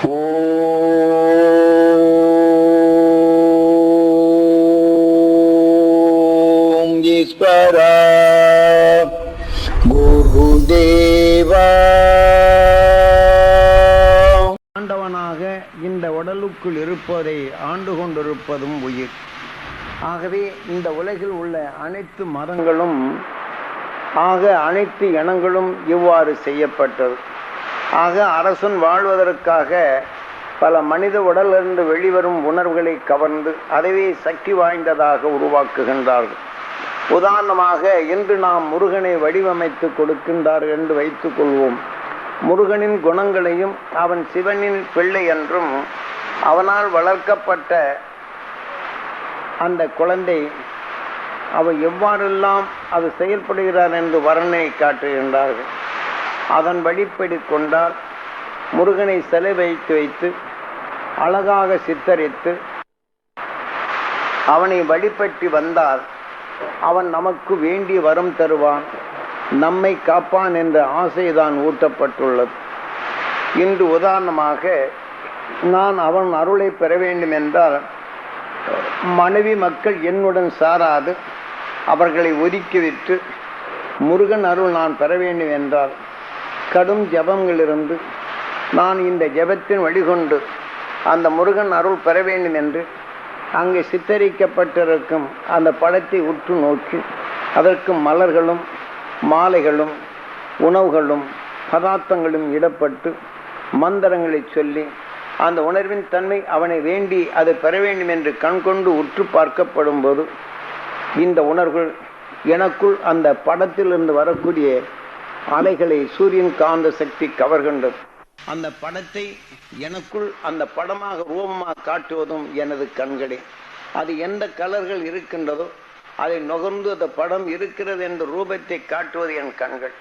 ஓம் ஈஸ்வரா குருதேவா ஆண்டவனாக இந்த உடலுக்குள் இருப்பதை ஆண்டு கொண்டிருப்பதும் உயிர். ஆகவே இந்த உலகில் உள்ள அனைத்து மதங்களும் ஆக அனைத்து இனங்களும் இவ்வாறு செய்யப்பட்டது. ஆக அரசன் வாழ்வதற்காக பல மனித உடலிருந்து வெளிவரும் உணர்வுகளை கவர்ந்து அதுவே சக்தி வாய்ந்ததாக உருவாக்குகின்றார்கள். உதாரணமாக இன்று நாம் முருகனை வடிவமைத்து கொடுக்கின்றார் என்று வைத்துக் கொள்வோம். முருகனின் குணங்களையும் அவன் சிவனின் பிள்ளை என்றும் அவனால் வளர்க்கப்பட்ட அந்த குழந்தை அவன் எவ்வாறெல்லாம் அது செயல்படுகிறார் என்று வர்ணனை காட்டுகின்றார்கள். அதன் வழிப்படி கொண்டால் முருகனை சிலை வைத்து வைத்து அழகாக சித்தரித்து அவனை வழிபற்றி வந்தால் அவன் நமக்கு வேண்டிய வரம் தருவான். நம்மை காப்பான் என்ற ஆசைதான் ஊட்டப்பட்டுள்ளது. இன்று உதாரணமாக நான் அவன் அருளை பெற வேண்டும் என்றால் மனைவி மக்கள் என்னுடன் சாராது. அவர்களை ஒதுக்கிவிட்டு முருகன் அருள் நான் பெற வேண்டும் என்றால் கடும் ஜபங்களிலிருந்து நான் இந்த ஜபத்தின் வழிகொண்டு அந்த முருகன் அருள் பெற வேண்டும் என்று அங்கே சித்தரிக்கப்பட்டிருக்கும் அந்த படத்தை உற்று நோக்கி அதற்கு மலர்களும் மாலைகளும் உணவுகளும் பதார்த்தங்களும் இடப்பட்டு மந்திரங்களை சொல்லி அந்த உணர்வின் தன்மை அவனை வேண்டி அதை பெற வேண்டும் என்று கண்கொண்டு உற்று பார்க்கப்படும் போது இந்த உணர்வுகள் எனக்குள் அந்த படத்திலிருந்து வரக்கூடிய அலைகளை சூரியன் காந்த சக்தி கவர்கின்றது. அந்த படத்தை எனக்குள் அந்த படமாக ரூபமாக காட்டுவதும் எனது கண்களே. அது எந்த கலர்கள் இருக்கின்றதோ அதை நுகர்ந்து அந்த படம் இருக்கிறது என்ற ரூபத்தை காட்டுவது என் கண்கள்.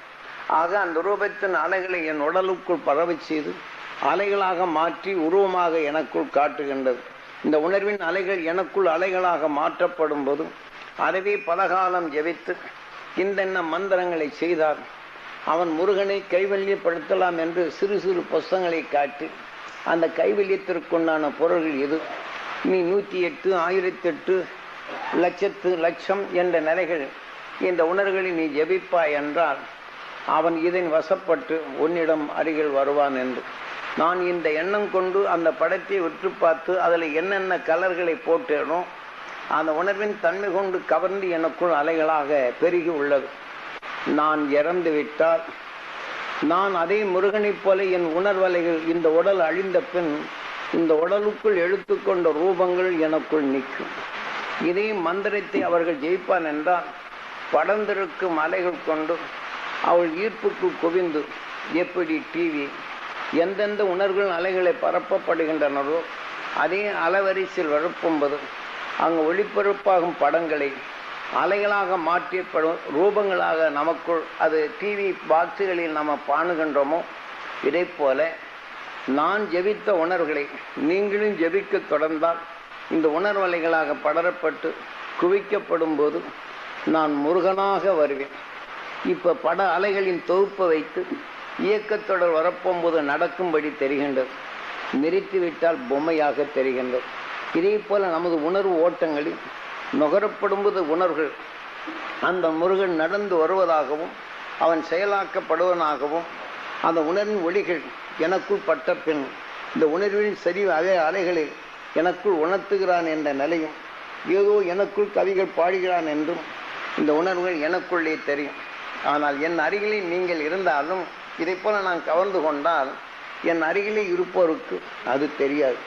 ஆக அந்த ரூபத்தின் அலைகளை என் உடலுக்குள் பரவி செய்து அலைகளாக மாற்றி உருவமாக எனக்குள் காட்டுகின்றது. இந்த உணர்வின் அலைகள் எனக்குள் அலைகளாக மாற்றப்படும் போது அதுவே பலகாலம் ஜெபித்து இந்தென்ன மந்திரங்களை செய்தார் அவன் முருகனை கைவல்யப்படுத்தலாம் என்று சிறு சிறு புஸ்தங்களை காட்டி அந்த கைவல்யத்திற்குண்டான பொருள்கள் இது நீ நூற்றி எட்டு ஆயிரத்தி எட்டு லட்சத்து லட்சம் என்ற நிலைகள் இந்த உணர்வுகளை நீ ஜெபிப்பாய் என்றால் அவன் இதன் வசப்பட்டு உன்னிடம் அருகில் வருவான் என்று. நான் இந்த எண்ணம் கொண்டு அந்த படத்தை உற்று பார்த்து அதில் என்னென்ன கலர்களை போட்டேனோ அந்த உணர்வின் தன்மை கொண்டு கவர்ந்து எனக்குள் அலைகளாக பெருகி உள்ளது. நான் இறந்து விட்டால் நான் அதே முருகனைப் போல என் உணர்வலைகள் இந்த உடல் அழிந்த பின் இந்த உடலுக்குள் எடுத்துக்கொண்ட ரூபங்கள் எனக்குள் நிற்கும். இதே மந்திரத்தை அவர்கள் ஜெயிப்பான் என்றால் படர்ந்திருக்கும் அலைகள் கொண்டு அவள் ஈர்ப்புக்கு குவிந்து எப்படி டிவி எந்தெந்த உணர்வுகள் அலைகளை பரப்பப்படுகின்றனரோ அதே அலவரிசையில் எழுப்பும்போது அங்கு ஒளிபரப்பாகும் படங்களை அலைகளாக மாற்றப்படும் ரூபங்களாக நமக்குள் அது டிவி பாக்ஸுகளில் நம்ம பாணுகின்றோமோ? இதை போல நான் ஜெபித்த உணர்வுகளை நீங்களும் ஜெபிக்க தொடர்ந்தால் இந்த உணர்வலைகளாக படரப்பட்டு குவிக்கப்படும் போது நான் முருகனாக வருவேன். இப்போ பட அலைகளின் தொகுப்பை வைத்து இயக்கத்தொடர் வரப்போம்போது நடக்கும்படி தெரிகின்றது. நிறுத்திவிட்டால் பொம்மையாக தெரிகின்றது. இதே போல நமது உணர்வு ஓட்டங்களில் நுகரப்படும்போது உணர்வுகள். அந்த முருகன் நடந்து வருவதாகவும் அவன் செயலாக்கப்படுவனாகவும் அந்த உணர்வின் ஒளிகள் எனக்குள் பட்ட பின் இந்த உணர்வின் சரி அதே அலைகளில் எனக்குள் உணர்த்துகிறான் என்ற நிலையும் ஏதோ எனக்குள் கவிகள் பாடுகிறான் என்றும் இந்த உணர்வுகள் எனக்குள்ளே தெரியும். ஆனால் என் அருகிலே நீங்கள் இருந்தாலும் இதை போல நான் கவர்ந்து கொண்டால் என் அருகிலே இருப்பவருக்கு அது தெரியாது.